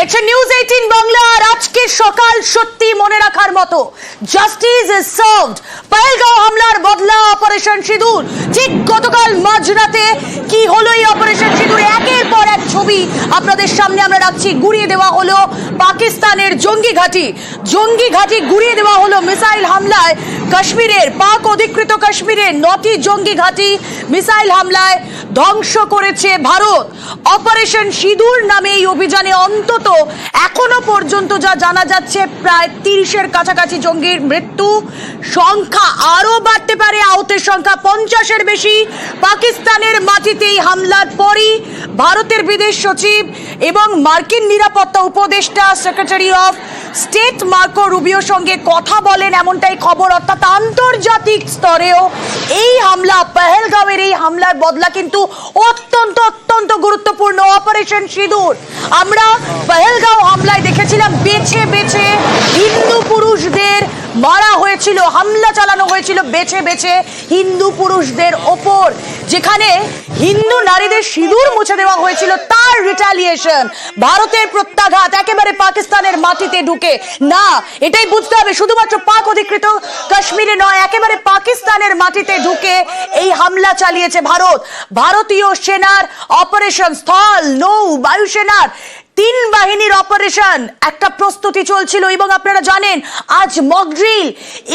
দেখছেন news eighteen Bangla আর আজকে সকাল সত্যি মনে রাখার মতো। জাস্টিস ইজ সার্ভড পহেলগাঁও হামলার বদলা অপারেশন সিঁদুর। ঠিক গতকাল মাঝরাতে কি হলো এই অপারেশন সিঁদুর একের পর এক ছবি আপনাদের সামনে আমরা রাখছি। গুড়িয়ে দেওয়া হলো পাকিস্তানের জঙ্গি ঘাঁটি। জঙ্গি ঘাঁটি গুড়িয়ে দেওয়া হলো মিসাইল হামলায়। কাশ্মীরের পাক অধিকৃত কাশ্মীরের নটি জঙ্গি ঘাঁটি মিসাইল হামলায় ধ্বংস করেছে ভারত। অপারেশন সিঁদুর নামে এই অভিযানে অন্তত এখনও পর্যন্ত যা জানা যাচ্ছে, প্রায় তিরিশের কাছাকাছি জঙ্গির মৃত্যু। সংখ্যা আরও বাড়তে পারে। আহতের সংখ্যা পঞ্চাশের বেশি, পাকিস্তানের মাটিতে এই হামলার পরই ভারতের বিদেশ সচিব এবং মার্কিন নিরাপত্তা উপদেষ্টা সেক্রেটারি অফ স্টেট মার্কো রুবিওর সঙ্গে কথা বলেন এমনটাই খবর, অর্থাৎ আন্তর্জাতিক স্তরেও এই হামলা, পেহেলগাঁওয়ের এই হামলার বদলা কিন্তু অত্যন্ত অত্যন্ত গুরুত্বপূর্ণ। অপারেশন সিঁদুর। আমরা পেহেলগাঁও হামলায় দেখেছিলাম বেছে বেছে হিন্দু মারা হয়েছিল, হামলা চালানো হয়েছিল বেছে বেছে হিন্দু পুরুষদের ওপর, যেখানে হিন্দু নারীদের সিঁদুর মুছে দেওয়া হয়েছিল তার রিটালিয়েশন ভারতের প্রত্যাঘাত একেবারে পাকিস্তানের মাটিতে ঢুকে। না, এটাই বুঝতে হবে, শুধুমাত্র পাক অধিকৃত কাশ্মীরে নয়, একেবারে পাকিস্তানের মাটিতে ঢুকে এই হামলা চালিয়েছে ভারত। ভারতীয় সেনার অপারেশন স্থল, নৌ বায়ুসেনার তিন বাহিনীর অপারেশন। একটা প্রস্তুতি চলছিল এবং আপনারা জানেন, আজ মকড্রিল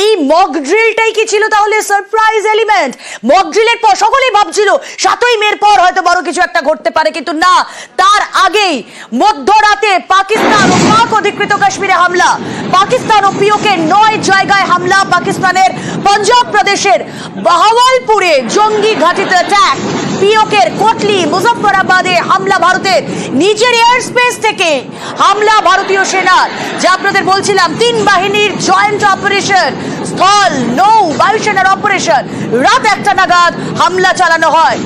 এই মকড্রিলটাই কি ছিল তাহলে? সারপ্রাইজ এলিমেন্ট মকড্রিলের পর সকলেই ভাবছিল, সাতই মের পর হয়তো বড় কিছু একটা ঘটতে পারে, কিন্তু না। তার আগেই মধ্যরাতে পাকিস্তান ও পাক অধিকৃত কাশ্মীরে হামলা। পাকিস্তান ও পিওকে নয় জায়গায় হামলা, পাকিস্তানের পাঞ্জাব প্রদেশের বাহাওয়ালপুরে জঙ্গি ঘাঁটিতে অ্যাটাক পিওকের কোটলি মুজফফরাবাদে হামলা ভারতের নিজের এয়ার স্পেস থেকে হামলা ভারতীয় সেনার। যা আপনাদের বলছিলাম, তিন বাহিনীর জয়েন্ট অপারেশন স্থল, নৌ, বায়ুসেনার অপারেশন রাত একটা নাগাদ হামলা চালানো হয়।